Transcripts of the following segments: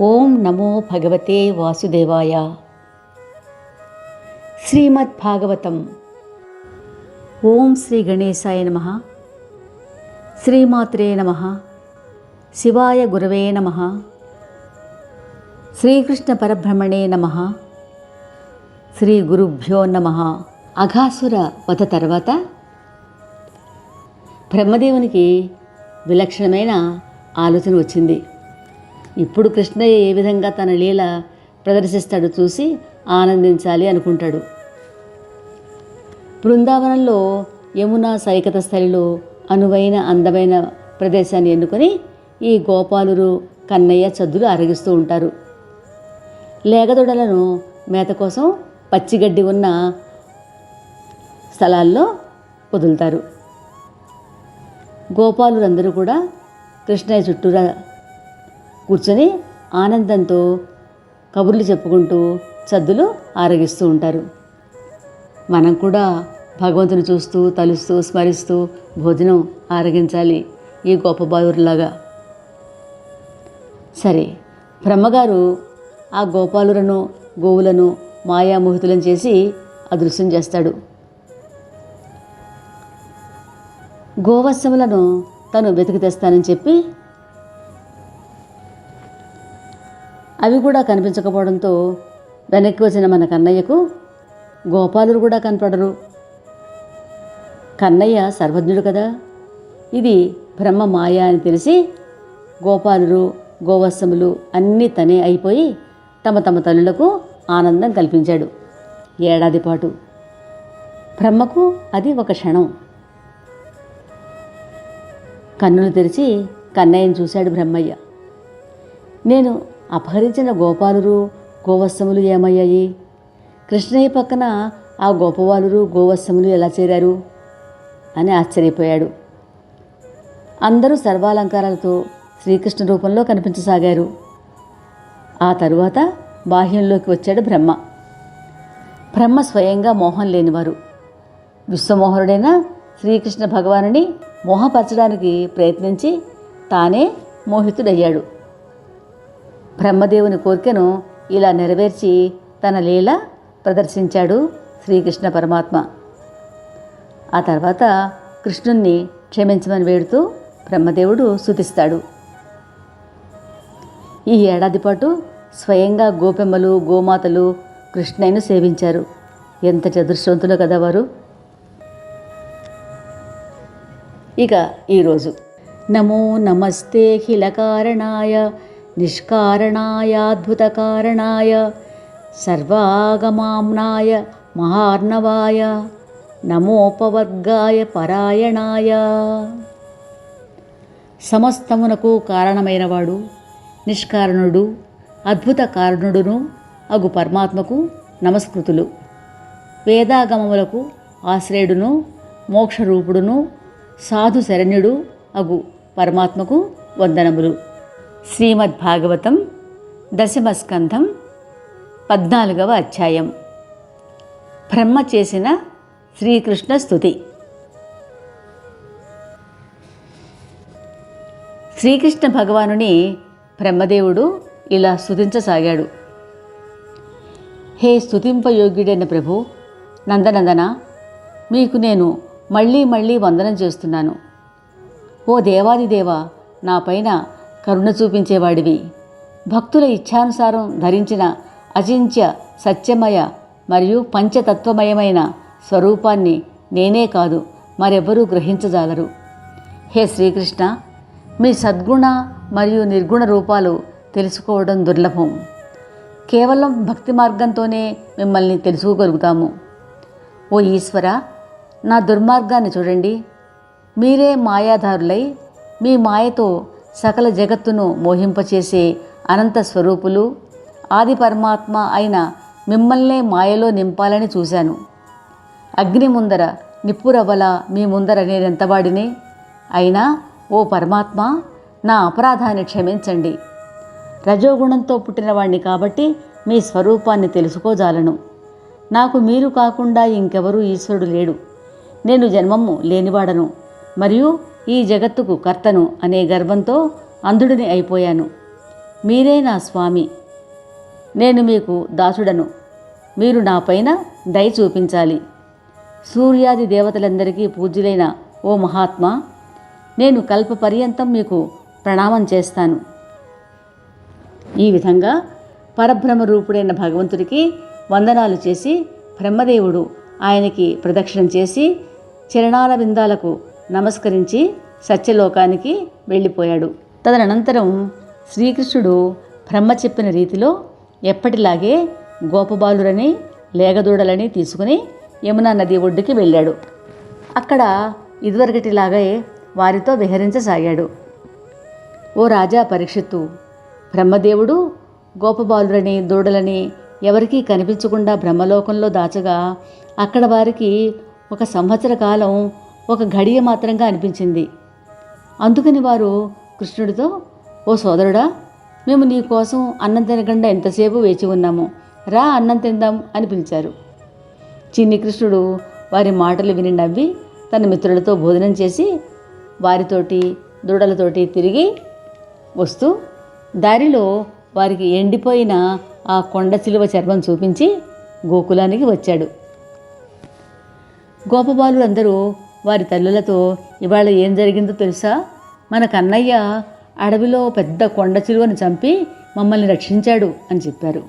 ఓం నమో భగవతే వాసుదేవాయ. శ్రీమద్ భాగవతం ఓం శ్రీ గణేశాయ నమ. శ్రీమాత్రే నమ. శివాయ గురవే నమ. శ్రీకృష్ణ పరబ్రహ్మణే నమ. శ్రీ గురుభ్యో నమ. అఘాసుర వధ తర్వాత బ్రహ్మదేవునికి విలక్షణమైన ఆలోచన వచ్చింది. ఇప్పుడు కృష్ణయ్య ఏ విధంగా తన లీల ప్రదర్శిస్తాడు చూసి ఆనందించాలి అనుకుంటాడు. బృందావనంలో యమునా సైకత స్థలిలో అనువైన అందమైన ప్రదేశాన్ని ఎన్నుకొని ఈ గోపాలురు కన్నయ్య చద్దులు అరగిస్తూ ఉంటారు. లేగదొడలను మేత కోసం పచ్చిగడ్డి ఉన్న స్థలాల్లో వదులుతారు. గోపాలురందరూ కూడా కృష్ణయ్య చుట్టూరా కూర్చొని ఆనందంతో కబుర్లు చెప్పుకుంటూ సద్దులు ఆరగిస్తూ ఉంటారు. మనం కూడా భగవంతుని చూస్తూ తలుస్తూ స్మరిస్తూ భోజనం ఆరగించాలి. ఈ గొప్ప బాలురులాగా. సరే బ్రహ్మగారు ఆ గోపాలులను గోవులను మాయామోహితులను చేసి అదృశ్యం చేస్తాడు. గోవత్సములను తను వెతికి తెస్తానని చెప్పి అవి కూడా కనిపించకపోవడంతో వెనక్కి వచ్చిన మన కన్నయ్యకు గోపాలురు కూడా కనపడరు. కన్నయ్య సర్వజ్ఞుడు కదా. ఇది బ్రహ్మ మాయ అని తెలిసి గోపాలురు గోవత్సములు అన్నీ తనే అయిపోయి తమ తమ తల్లులకు ఆనందం కల్పించాడు. ఏడాది పాటు. బ్రహ్మకు అది ఒక క్షణం. కన్నులు తెరిచి కన్నయ్యను చూశాడు బ్రహ్మయ్య. నేను అపహరించిన గోపాలురు గోవత్సములు ఏమయ్యాయి? కృష్ణయ్య పక్కన ఆ గోపవాలురు గోవత్సములు ఎలా చేరారు? అని ఆశ్చర్యపోయాడు. అందరూ సర్వాలంకారాలతో శ్రీకృష్ణ రూపంలో కనిపించసాగారు. ఆ తరువాత బాహ్యంలోకి వచ్చాడు బ్రహ్మ. బ్రహ్మ స్వయంగా మోహం లేనివారు. విశ్వమోహనుడైన శ్రీకృష్ణ భగవానుని మోహపరచడానికి ప్రయత్నించి తానే మోహితుడయ్యాడు. బ్రహ్మదేవుని కోరికను ఇలా నెరవేర్చి తన లీల ప్రదర్శించాడు శ్రీకృష్ణ పరమాత్మ. ఆ తర్వాత కృష్ణుణ్ణి క్షమించమని వేడుతూ బ్రహ్మదేవుడు స్తుతిస్తాడు ఈ ఏడాది పాటు స్వయంగా గోపెమ్మలు గోమాతలు కృష్ణయ్యను సేవించారు. ఎంత చతుర్శ్వంతులు కదా వారు! ఇక ఈరోజు నమో నమస్తే హిల కారణాయ నిష్కారణాయాద్భుతకారణాయ సర్వాగమాంనాయ మహార్ణవాయ నమోపవర్గాయ పరాయణాయ. సమస్తమునకు కారణమైనవాడు నిష్కారణుడు అద్భుత కారణుడును అగు పరమాత్మకు నమస్కృతులు. వేదాగమములకు ఆశ్రయుడును మోక్షరూపుడును సాధు శరణ్యుడు అగు పరమాత్మకు వందనములు. శ్రీమద్ భాగవతం దశమస్కంధం పద్నాలుగవ అధ్యాయం. బ్రహ్మ చేసిన శ్రీకృష్ణ స్తుతి. శ్రీకృష్ణ భగవానుని బ్రహ్మదేవుడు ఇలా స్తుతించసాగాడు. హే స్థుతింపయోగ్యుడైన ప్రభు నందనందన మీకు నేను మళ్ళీ మళ్ళీ వందనం చేస్తున్నాను. ఓ దేవాదిదేవ నా పైన కరుణ చూపించేవాడివి. భక్తుల ఇచ్ఛానుసారం ధరించిన అచింత్య సత్యమయ మరియు పంచతత్వమయమైన స్వరూపాన్ని నేనే కాదు మరెవ్వరూ గ్రహించజాలరు. హే శ్రీకృష్ణ మీ సద్గుణ మరియు నిర్గుణ రూపాలు తెలుసుకోవడం దుర్లభం. కేవలం భక్తి మార్గంతోనే మిమ్మల్ని తెలుసుకోగలుగుతాము. ఓ ఈశ్వర నా దుర్మార్గాన్ని చూడండి. మీరే మాయాధారులై మీ మాయతో సకల జగత్తును మోహింపచేసే అనంత స్వరూపులు ఆది పరమాత్మ అయిన మిమ్మల్నే మాయలో నింపాలని చూశాను. అగ్ని ముందర నిప్పురవ్వల మీ ముందర నేనెంతవాడిని అయినా ఓ పరమాత్మ నా అపరాధాన్ని క్షమించండి. రజోగుణంతో పుట్టినవాణ్ణి కాబట్టి మీ స్వరూపాన్ని తెలుసుకోజాలను. నాకు మీరు కాకుండా ఇంకెవరూ ఈశ్వరుడు లేడు. నేను జన్మము లేనివాడను. మరియు ఈ జగత్తుకు కర్తను అనే గర్వంతో అంధుడిని అయిపోయాను. మీరే నా స్వామి. నేను మీకు దాసుడను. మీరు నా పైన దయ చూపించాలి. సూర్యాది దేవతలందరికీ పూజ్యులైన ఓ మహాత్మా నేను కల్ప పర్యంతం మీకు ప్రణామం చేస్తాను. ఈ విధంగా పరబ్రహ్మ రూపుడైన భగవంతుడికి వందనాలు చేసి బ్రహ్మదేవుడు ఆయనకి ప్రదక్షిణం చేసి చరణాల విందాలకు నమస్కరించి సత్యలోకానికి వెళ్ళిపోయాడు. తదనంతరం శ్రీకృష్ణుడు బ్రహ్మ చెప్పిన రీతిలో ఎప్పటిలాగే గోపబాలురని లేగదూడలని తీసుకుని యమునా నది ఒడ్డుకి వెళ్ళాడు. అక్కడ ఇదివరకటిలాగే వారితో విహరించసాగాడు. ఓ రాజా పరీక్షిత్తు బ్రహ్మదేవుడు గోపబాలురని దూడలని ఎవరికీ కనిపించకుండా బ్రహ్మలోకంలో దాచగా అక్కడ వారికి ఒక సంవత్సర కాలం ఒక గడియ మాత్రంగా అనిపించింది. అందుకని వారు కృష్ణుడితో ఓ సోదరుడా మేము నీ కోసం అన్నం తినకుండా ఎంతసేపు వేచి ఉన్నాము? రా అన్నం తిందాం అని పిలిచారు. చిన్ని కృష్ణుడు వారి మాటలు విని నవ్వి తన మిత్రులతో భోజనం చేసి వారితోటి దూడలతోటి తిరిగి వస్తూ దారిలో వారికి ఎండిపోయిన ఆ కొండ చిలువ చర్మం చూపించి గోకులానికి వచ్చాడు. గోపబాలులందరూ వారి తల్లులతో ఇవాళ ఏం జరిగిందో తెలుసా? మన కన్నయ్య అడవిలో పెద్ద కొండ చిలువను చంపి మమ్మల్ని రక్షించాడు అని చెప్పారు.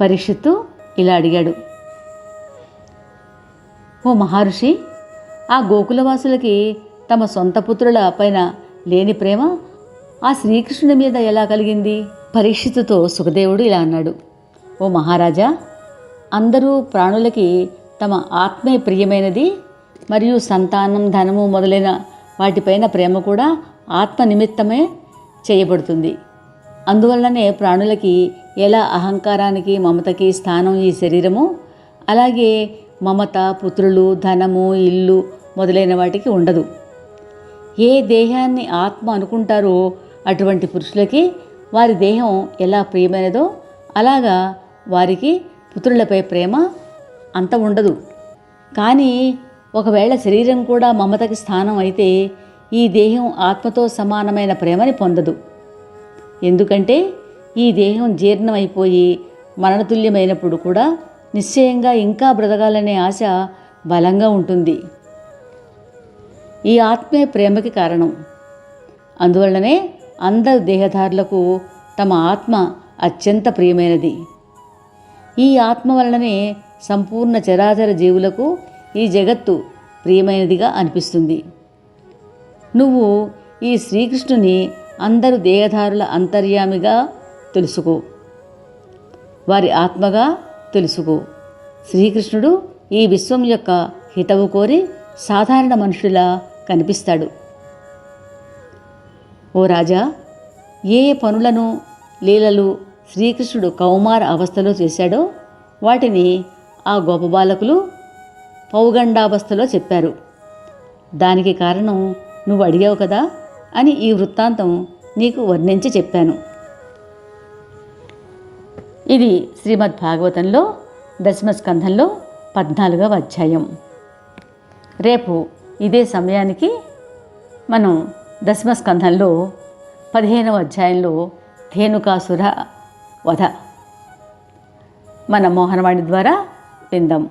పరీక్షిత్తు ఇలా అడిగాడు. ఓ మహర్షి ఆ గోకులవాసులకి తమ సొంత పుత్రుల పైన లేని ప్రేమ ఆ శ్రీకృష్ణుడి మీద ఎలా కలిగింది? పరీక్షితుతో సుఖదేవుడు ఇలా అన్నాడు. ఓ మహారాజా అందరూ ప్రాణులకి తమ ఆత్మే ప్రియమైనది మరియు సంతానం ధనము మొదలైన వాటిపైన ప్రేమ కూడా ఆత్మ నిమిత్తమే చేయబడుతుంది. అందువలననే ప్రాణులకి ఎలా అహంకారానికి మమతకి స్థానం ఈ శరీరము? అలాగే మమత పుత్రులు ధనము ఇల్లు మొదలైన వాటికి ఉండదు. ఏ దేహాన్ని ఆత్మ అనుకుంటారో అటువంటి పురుషులకి వారి దేహం ఎలా ప్రియమైనదో అలాగా వారికి పుత్రులపై ప్రేమ అంత ఉండదు. కానీ ఒకవేళ శరీరం కూడా మమతకి స్థానం అయితే ఈ దేహం ఆత్మతో సమానమైన ప్రేమని పొందదు. ఎందుకంటే ఈ దేహం జీర్ణమైపోయి మరణతుల్యమైనప్పుడు కూడా నిశ్చయంగా ఇంకా బ్రతకాలనే ఆశ బలంగా ఉంటుంది. ఈ ఆత్మే ప్రేమకి కారణం. అందువలననే అందరు దేహదారులకు తమ ఆత్మ అత్యంత ప్రియమైనది. ఈ ఆత్మ వలననే సంపూర్ణ చరాచర జీవులకు ఈ జగత్తు ప్రియమైనదిగా అనిపిస్తుంది. నువ్వు ఈ శ్రీకృష్ణుని అందరు దేహధారుల అంతర్యామిగా తెలుసుకో. వారి ఆత్మగా తెలుసుకో. శ్రీకృష్ణుడు ఈ విశ్వం యొక్క హితవు కోరి సాధారణ మనుషులా కనిపిస్తాడు. ఓ రాజా ఏ ఏ పనులను లీలలు శ్రీకృష్ణుడు కౌమార అవస్థలో చేశాడో వాటిని ఆ గోపబాలకులు పౌగండావస్థలో చెప్పారు. దానికి కారణం నువ్వు అడిగావు కదా అని ఈ వృత్తాంతం నీకు వర్ణించి చెప్పాను. ఇది శ్రీమద్ భాగవతంలో దశమస్కంధంలో పద్నాలుగవ అధ్యాయం. రేపు ఇదే సమయానికి మనం దశమస్కంధంలో పదిహేనవ అధ్యాయంలో ధేనుకాసుర వధ మన మోహనవాణి ద్వారా విందాం.